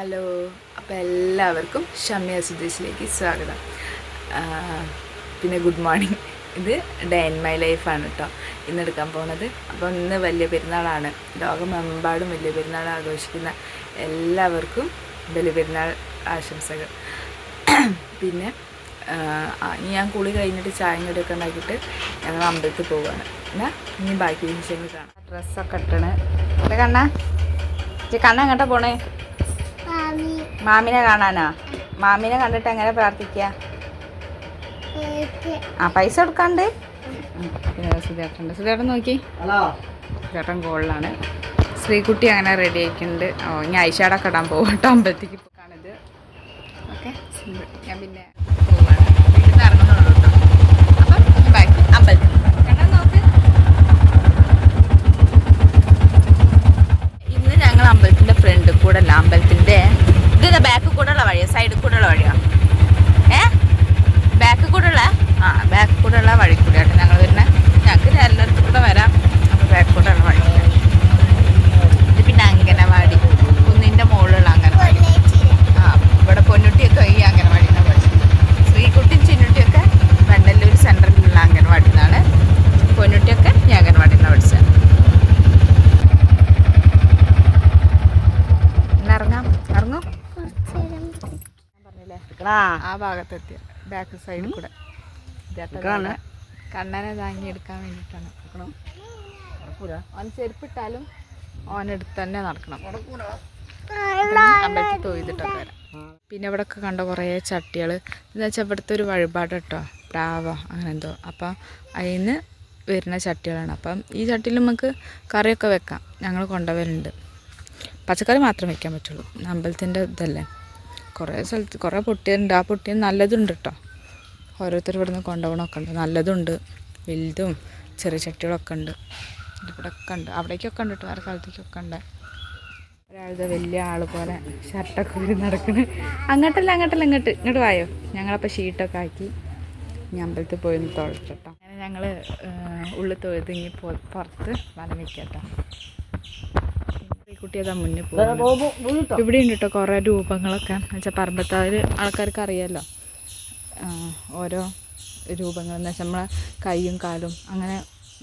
Hello അപ്പോൾ എല്ലാവർക്കും ഷമ്യ സുദേശിലേക്ക് സ്വാഗതം. പിന്നെ ഗുഡ് മോർണിംഗ്. ഇത് ഡേ ഇൻ മൈ ലൈഫാണ് കേട്ടോ. ഇന്ന് എടുക്കാൻ പോകുന്നത് അപ്പോൾ ഇന്ന് വലിയ പെരുന്നാളാണ്. ലോകമെമ്പാടും വലിയ പെരുന്നാൾ ആഘോഷിക്കുന്ന എല്ലാവർക്കും വലിയ പെരുന്നാൾ ആശംസകൾ. പിന്നെ ഇനി ഞാൻ കുളി കഴിഞ്ഞിട്ട് ചായയും കൂടിയൊക്കെ ഉണ്ടാക്കിയിട്ട് ഞങ്ങൾ അമ്പലത്തിൽ പോവുകയാണ് എന്നാൽ ഇനി ബാക്കി വിഷയങ്ങൾ കാണാം. ഡ്രസ്സൊക്കെ ഇട്ടണേ. കണ്ണാ. കണ്ണ കണ്ണ എങ്ങോട്ടാ പോണേ? മാമിനെ കാണാനാ? മാമിനെ കണ്ടിട്ട് എങ്ങനെ പ്രാർത്ഥിക്കുക ആ പൈസ കൊടുക്കാണ്ട്? സുധേട്ടൻ സുധേട്ടന്റെ സുധേട്ടൻ നോക്കി. സുധേട്ടൻ ഗോളിലാണ് ശ്രീകുട്ടി അങ്ങനെ റെഡി ആയിട്ടുണ്ട് ഓ ഇനി ഐഷാടെ കടാൻ പോകും കേട്ടോ. അമ്പലത്തേക്ക് പോകാണിത് ഓക്കെ. ഞാൻ പിന്നെ പോവാണ്. വീട്ടിൽ നിന്ന് ഇറങ്ങുന്നുള്ളൂ കേട്ടോ. അപ്പം ബാക്കി അമ്പലത്തിൽ ഞങ്ങൾ അമ്പലത്തിന്റെ ഫ്രണ്ട് കൂടെ അല്ല അമ്പലത്തിന്റെ ഇത് ബാക്ക് കൂടെ ഉള്ള വഴിയാ സൈഡിൽ കൂടെ ഉള്ള വഴിയാ ഏ ബാക്ക് കൂടെ ഉള്ള ആ ബാക്ക് കൂടെ ഉള്ള വഴി കൂടെയാട്ടോ ഞങ്ങൾ വരുന്നത് ഞങ്ങൾക്ക് എല്ലായിടത്തും കൂടെ വരാം അപ്പോൾ ബാക്ക് കൂടെ ഉള്ള വഴി ഇത് പിന്നെ അങ്കനവാടി കുന്നിന്റെ മുകളിലുള്ള അങ്കനവാടി ആ ഇവിടെ പൊന്നുട്ടിയൊക്കെ ഈ അങ്കനവാടിനെ പഠിച്ചത് ശ്രീകുട്ടിയും ചിന്നുട്ടിയൊക്കെ വെണ്ടല്ലൂർ സെൻട്രലിലുള്ള അങ്കനവാടി നിന്നാണ് പൊന്നുട്ടിയൊക്കെ ഈ അങ്കനവാടിയിൽ നിന്ന് പഠിച്ചത് ഇന്ന് ഇറങ്ങാം ഇറങ്ങും കുറച്ചേരം പറഞ്ഞില്ലേ ആ ഭാഗത്തെത്തിയ ബാക്ക് സൈഡിൽ കൂടെ. ഇതേട്ടൻ കണ്ണനെ താങ്ങി എടുക്കാൻ വേണ്ടിയിട്ടാണ് ഓൻ ചെരുപ്പിട്ടാലും ഓനെടുത്ത് തന്നെ നടക്കണം. അമ്പലത്തിൽ തൊയ്തിട്ടൊക്കെ വരാം. പിന്നെ ഇവിടെ ഒക്കെ കണ്ട കുറേ ചട്ടികൾ എന്ന് വെച്ചാൽ ഇവിടുത്തെ ഒരു വഴിപാട് കേട്ടോ. പ്രാവോ അങ്ങനെ എന്തോ. അപ്പം അതിന് വരുന്ന ചട്ടികളാണ്. അപ്പം ഈ ചട്ടിയിൽ നമുക്ക് കറിയൊക്കെ വെക്കാം. ഞങ്ങൾ കൊണ്ടുവരുന്നുണ്ട് പച്ചക്കറി മാത്രം വെക്കാൻ പറ്റുള്ളൂ. അമ്പലത്തിന്റെ ഇതല്ലേ? കുറേ സ്ഥലത്ത് കുറേ പൊട്ടിയുണ്ട്. ആ പൊട്ടിയ നല്ലതുണ്ട് കേട്ടോ ഓരോരുത്തർ ഇവിടുന്ന് കൊണ്ടുപോകണമൊക്കെ ഉണ്ട്. നല്ലതുണ്ട്. വലുതും ചെറിയ ചട്ടികളൊക്കെ ഉണ്ട്. ഇവിടെ ഒക്കെ ഉണ്ട്. അവിടേക്കൊക്കെ ഉണ്ട് കേട്ടോ വേറെ സ്ഥലത്തേക്കൊക്കെ ഉണ്ട്. ഒരാളുടെ വലിയ ആൾ പോലെ ഷർട്ടൊക്കെ ഒരു നടക്കണ്. അങ്ങോട്ടല്ല അങ്ങോട്ടല്ല ഇങ്ങോട്ട്. ഇങ്ങോട്ട് വായോ? ഞങ്ങളപ്പോൾ ഷീട്ടൊക്കെ ആക്കി ഇനി അമ്പലത്തിൽ പോയി ഒന്ന് തുഴച്ചിട്ടോ അങ്ങനെ ഞങ്ങൾ ഉള്ളിൽ തൊഴുതിങ്ങി പോ- പുറത്ത് വലം വെക്കട്ടോ കുട്ടി അതാ മുന്നിൽ പോകും ഇവിടെ ഉണ്ട് കേട്ടോ കുറേ രൂപങ്ങളൊക്കെ. എന്നുവെച്ചാൽ പറമ്പത്താർ ആൾക്കാർക്ക് അറിയാമല്ലോ ഓരോ രൂപങ്ങൾ. എന്ന് വെച്ചാൽ നമ്മളെ കൈയും കാലും അങ്ങനെ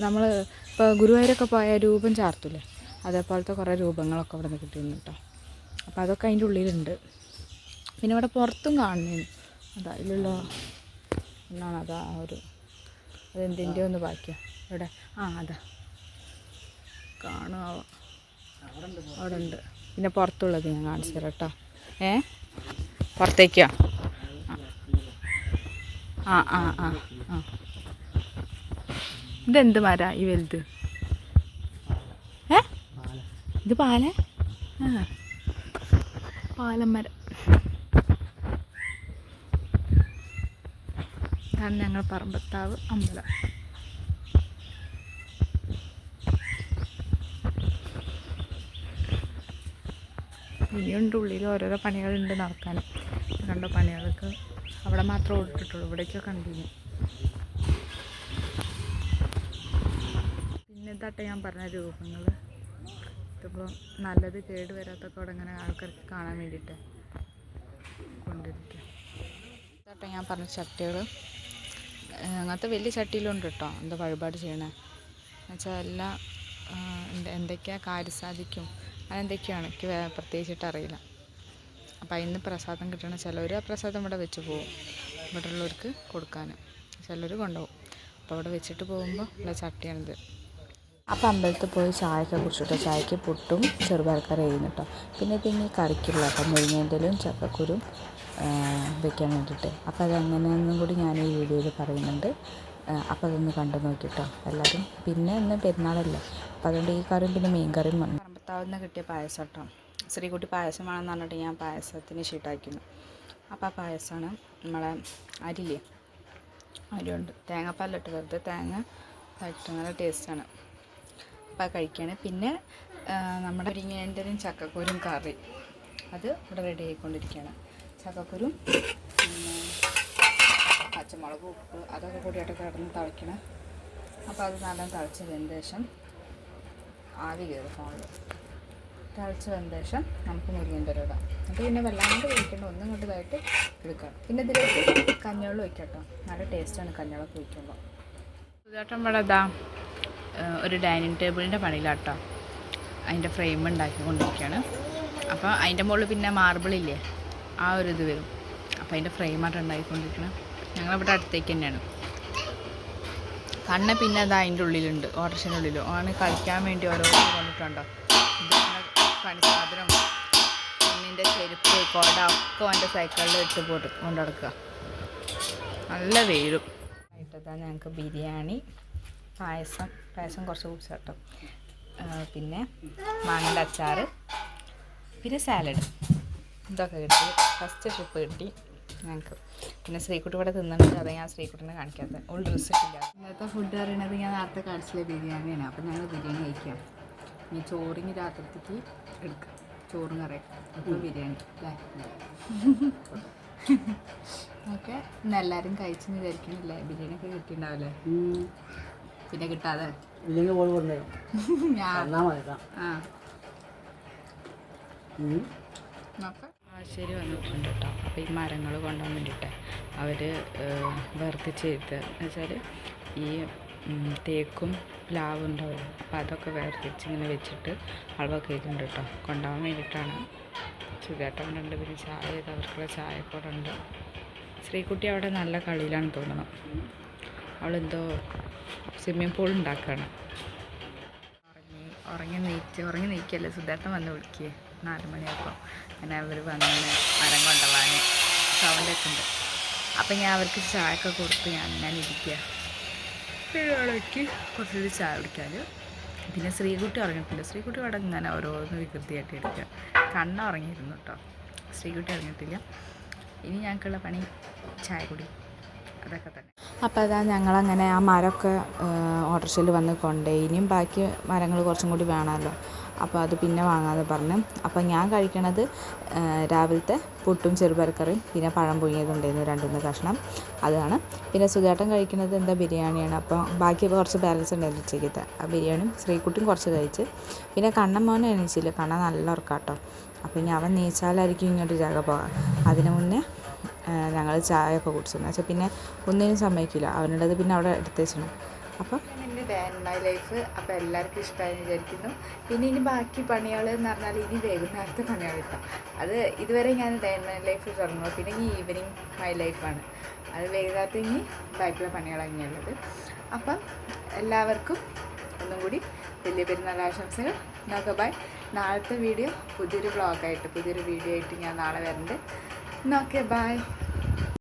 നമ്മൾ ഇപ്പോൾ ഗുരുവായൂരൊക്കെ പോയ രൂപം ചാർത്തില്ലേ അതേപോലത്തെ കുറേ രൂപങ്ങളൊക്കെ ഇവിടെ നിന്ന് കിട്ടിയിരുന്നു കേട്ടോ അപ്പോൾ അതൊക്കെ അതിന്റെ ഉള്ളിലുണ്ട്. പിന്നെ ഇവിടെ പുറത്തും കാണുന്നു. അത് അതിലുള്ള ഒന്നാണ്. അതാ ഒരു അതെന്തിന്റെ ഒന്ന് ബാക്കിയാണ് ഇവിടെ. ആ അതാ. കാണുക അവിടെ ഉണ്ട് പിന്നെ പുറത്തുള്ളത് ഞാൻ കാണിച്ചു തരാം കേട്ടോ. ഏ? പുറത്തേക്കോ? ആ ആ ആ ആ ഇതെന്ത് മര ഈ വലുത്? ഏ? ഇത് പാല? ആ. പാലം മര ഇതാണ് ഞങ്ങൾ പറമ്പത്താവ് അമ്പലം. ഇനിയുണ്ട് ഉള്ളിൽ ഓരോരോ പണികളുണ്ട് നടക്കാൻ കണ്ടോ പണികൾക്ക് അവിടെ മാത്രമേ ഓടിട്ടുള്ളൂ ഇവിടേക്കൊക്കെ കണ്ടിന്യൂ പിന്നെ ഇതാട്ടെ ഞാൻ പറഞ്ഞ രൂപങ്ങൾ ഇതിപ്പോൾ നല്ലത് കേട് വരാത്തൊക്കെ ഇങ്ങനെ ആൾക്കാർക്ക് കാണാൻ വേണ്ടിയിട്ട് കൊണ്ടിരിക്കുക ഇതാട്ടെ ഞാൻ പറഞ്ഞ ചട്ടികൾ അങ്ങനത്തെ വലിയ ചട്ടിയിലുണ്ട് കേട്ടോ എന്താ വഴിപാട് ചെയ്യണേ. എന്നുവെച്ചാൽ എല്ലാം എന്തൊക്കെയാ കാര്യസാധിക്കും. അതെന്തൊക്കെയാണ്? എനിക്ക് പ്രത്യേകിച്ചിട്ട് അറിയില്ല. അപ്പോൾ അതിന് പ്രസാദം കിട്ടണ ചിലവർ ആ പ്രസാദം ഇവിടെ വെച്ച് പോകും ഇവിടെ ഉള്ളവർക്ക് കൊടുക്കാൻ ചിലർ കൊണ്ടുപോകും അപ്പോൾ അവിടെ വെച്ചിട്ട് പോകുമ്പോൾ ഉള്ള ചട്ടിയാണിത്. അപ്പോൾ അമ്പലത്തിൽ പോയി ചായയൊക്കെ കുടിച്ചിട്ട് ചായക്ക് പുട്ടും ചെറുപയർക്കറി ചെയ്യുന്നു കേട്ടോ പിന്നെ പിന്നെ കറിക്കുള്ള അപ്പം മുരിങ്ങേന്റെലും ചക്കക്കുരും വെക്കാൻ വേണ്ടിയിട്ട് അപ്പോൾ അതെങ്ങനെയെന്നും കൂടി ഞാൻ ഈ വീഡിയോയിൽ പറയുന്നുണ്ട്. അപ്പോൾ അതൊന്ന് കണ്ടു നോക്കിട്ടോ എല്ലാവരും പിന്നെ ഇന്ന് പെരുന്നാളല്ലേ. അപ്പോൾ അതുകൊണ്ട് ഈ കറിയും പിന്നെ മീൻ കറിയും വന്നു നിന്ന് കിട്ടിയ പായസം കേട്ടോ. ശ്രീകുട്ടി പായസം വേണമെന്ന് പറഞ്ഞിട്ട് ഞാൻ പായസത്തിന് ഷീട്ടാക്കുന്നു അപ്പോൾ ആ പായസമാണ് നമ്മളെ അരില്ലേ അരിയുണ്ട്. തേങ്ങാപ്പാലിട്ട് വെറുതെ തേങ്ങ ഇട്ട് നല്ല ടേസ്റ്റാണ്. അപ്പോൾ കഴിക്കുകയാണ്. പിന്നെ നമ്മുടെ മുരിങ്ങേന്റെയും ചക്കക്കുരും കറി. അത് ഇവിടെ റെഡി ആയിക്കൊണ്ടിരിക്കുകയാണ്. ചക്കക്കുരും പിന്നെ പച്ചമുളക് ഉപ്പ് അതൊക്കെ കൂടിയായിട്ട് കിടന്ന് തളിക്കണം അപ്പോൾ അത് നല്ല തളിച്ചതിന് ശേഷം ആവി കയറും ഫോണിൽ തിളച്ച് വന്ന ശേഷം നമുക്ക് മുരിങ്ങന്റെ ഇടാം. എന്നിട്ട് പിന്നെ വല്ലാണ്ട് കഴിക്കേണ്ട ഒന്നും കൊണ്ട് ഇതായിട്ട് എടുക്കാം. പിന്നെ ഇതിലേക്ക് കഞ്ഞവെള്ളം ഒഴിക്കാം കേട്ടോ നല്ല ടേസ്റ്റാണ് കഞ്ഞവെള്ളമൊക്കെ ഒഴിക്കുമ്പോൾ സുധാട്ടൻ വളതാ ഒരു ഡൈനിങ് ടേബിളിന്റെ പണിയിലാട്ടോ. അതിന്റെ ഫ്രെയിം ഉണ്ടാക്കിക്കൊണ്ടിരിക്കുകയാണ് അപ്പോൾ അതിന്റെ മുകളിൽ പിന്നെ മാർബിളില്ലേ ആ ഒരു ഇത് വരും. അപ്പോൾ അതിന്റെ ഫ്രെയിമായിട്ട് ഉണ്ടാക്കിക്കൊണ്ടിരിക്കണം. ഞങ്ങളിവിടെ അടുത്തേക്ക് തന്നെയാണ്. കണ്ണ് പിന്നെ അത് അതിന്റെ ഉള്ളിലുണ്ട് ഓട്ടർഷന്റെ ഉള്ളിലും. ആണ് കളിക്കാൻ വേണ്ടി ഓരോ കൊണ്ടിട്ടുണ്ടോ ഇതിങ്ങനെ പണി സാധനം കുഞ്ഞിന്റെ ചെരുപ്പ് കൊട ഒക്കെ അവന്റെ സൈക്കിളിൽ ഇട്ട് പോട്ട് കൊണ്ട് നടക്കുക നല്ല വെയിലും. ഇട്ടതാണ് ഞങ്ങൾക്ക് ബിരിയാണി പായസം പായസം കുറച്ച് കുടിച്ചു പിന്നെ മാങ്ങയുടെ അച്ചാർ പിന്നെ സാലഡ് ഇതൊക്കെ കിട്ടി. ഫസ്റ്റ് ട്രിപ്പ് കിട്ടി ഞങ്ങൾക്ക് പിന്നെ ശ്രീകുട്ടി ഇവിടെ തിന്നിട്ട് അത് ഞാൻ ശ്രീകുട്ടിനെ കാണിക്കാത്തത് ഓൾ ഡ്രസ്സ് ഇട്ടില്ല. ഇന്നത്തെ ഫുഡ് പറയുന്നത് ഞാൻ നേരത്തെ കാണിച്ചില്ല ബിരിയാണിയാണ്. അപ്പം ഞങ്ങൾ ബിരിയാണി കഴിക്കാം. ഇനി ചോറിന് രാത്രിക്ക് എടുക്കുക ചോറും കറിയും അപ്പോൾ ബിരിയാണി. അല്ലേ? ഓക്കെ. ഇന്ന് എല്ലാവരും കഴിച്ചെന്ന് വിചാരിക്കണല്ലേ? ബിരിയാണി ഒക്കെ കിട്ടിയിട്ടുണ്ടാവില്ലേ പിന്നെ കിട്ടാതെ. ഇല്ലെങ്കിൽ കൊണ്ടുവരും. മതി ആ. ഉം. നോക്കാം. ശരി വന്നിട്ടുണ്ട് കേട്ടോ അപ്പോൾ ഈ മരങ്ങൾ കൊണ്ടുപോകാൻ വേണ്ടിയിട്ട് അവർ വർക്ക് ചെയ്ത്. എന്ന് വെച്ചാൽ ഈ തേക്കും പ്ലാവും ഉണ്ടാവും. അപ്പോൾ അതൊക്കെ വേർതിരിച്ച് ഇങ്ങനെ വെച്ചിട്ട് അളവ് ചെയ്തിട്ടുണ്ട് കേട്ടോ. കൊണ്ടുപോകാൻ വേണ്ടിയിട്ടാണ്. സുഖേട്ടനുണ്ട് പിന്നെ ചായ ചെയ്ത് അവർക്കുള്ള ചായക്കോടുണ്ട് ശ്രീകുട്ടി അവിടെ നല്ല കളിയിലാണ് തോന്നണം അവളെന്തോ സ്വിമ്മിംഗ് പൂൾ ഉണ്ടാക്കുകയാണ്. ഉറങ്ങി ഉറങ്ങി നീറ്റ് ഉറങ്ങി നീക്കല്ലേ സുധേട്ടൻ വന്ന് വിളിക്കുക നാല് മണിയായപ്പോൾ അങ്ങനെ അവർ വന്ന് മരം കൊണ്ടുപോകാൻ. സൗണ്ടൊക്കെ ഉണ്ട്. അപ്പം ഞാൻ അവർക്ക് ചായയൊക്കെ കൊടുത്ത് ഞാൻ ഞാൻ ഇരിക്കുക ഇളക്കി കുറച്ച് ചായ കുടിക്കാൻ പിന്നെ ശ്രീകുട്ടി ഉറങ്ങിയിട്ടില്ല ശ്രീകുട്ടി അവിടെ ഇങ്ങനെ ഓരോന്ന് വികൃതിയായിട്ട് എടുക്കുക കണ്ണ ഉറങ്ങിയിരുന്നു കേട്ടോ ശ്രീകുട്ടി ഉറങ്ങിയിട്ടില്ല ഇനി ഞങ്ങൾക്കുള്ള പണി ചായ കുടി. അതൊക്കെ തന്നെ. അപ്പോൾ അതാ ഞങ്ങളങ്ങനെ ആ മരമൊക്കെ ഓട്ടോറിക്ഷയിൽ വന്ന് കൊണ്ടേ. ഇനിയും ബാക്കി മരങ്ങൾ കുറച്ചും കൂടി വേണമല്ലോ. അപ്പോൾ അത് പിന്നെ വാങ്ങാമെന്ന് പറഞ്ഞു. അപ്പോൾ ഞാൻ കഴിക്കണത് രാവിലത്തെ പുട്ടും ചെറുപയർക്കറിയും പിന്നെ പഴം പുഴുങ്ങിയതുണ്ടായിരുന്നു രണ്ടുമൂന്ന് കഷ്ണം. അതാണ്. പിന്നെ സുഖേട്ടൻ കഴിക്കുന്നത് എന്താ ബിരിയാണിയാണ്. അപ്പോൾ ബാക്കി കുറച്ച് ബാലൻസ് ഉണ്ടായിരുന്നു ഉച്ചയ്ക്കത്തെ. ആ ബിരിയാണിയും ശ്രീകുട്ടിയും കുറച്ച് കഴിച്ച്. പിന്നെ കണ്ണൻ മോനെ എണീച്ചില്ല. കണ്ണ നല്ല ഉറക്കാട്ടോ. അപ്പോൾ ഇനി അവൻ നീച്ചാലായിരിക്കും ഇങ്ങോട്ട് ജാഗ പോകാം അതിനു മുന്നേ ഞങ്ങൾ ചായ ഒക്കെ കുടിച്ചു പിന്നെ ഒന്നിനും സമ്മതിക്കില്ല. അവനുള്ളത് പിന്നെ അവിടെ എടുത്ത് വെച്ചണം അപ്പം എന്റെ ഡേ ആൻഡ് മൈ ലൈഫ് അപ്പോൾ എല്ലാവർക്കും ഇഷ്ടമായി വിചാരിക്കുന്നു. പിന്നെ ഇനി ബാക്കി പണികൾ എന്ന് പറഞ്ഞാൽ ഇനി വൈകുന്നേരത്തെ പണികൾ കിട്ടാം അത് ഇതുവരെ ഞാൻ ഡേ ആൻഡ് മൈ ലൈഫ് തുടങ്ങുക പിന്നെ ഈ ഈവനിങ് മൈ ലൈഫാണ് അത് വൈകുന്നേരത്തെ ഇനി ബാക്കിയുള്ള പണികളാണ് തന്നെയുള്ളത് അപ്പം എല്ലാവർക്കും ഒന്നും കൂടി വലിയ പെരുന്നാൾ ആശംസകൾ. നോക്കെ ബൈ നാളത്തെ വീഡിയോ പുതിയൊരു ബ്ലോഗായിട്ട് പുതിയൊരു വീഡിയോ ആയിട്ട് ഞാൻ നാളെ വരുന്നുണ്ട് നോക്കെ ബൈ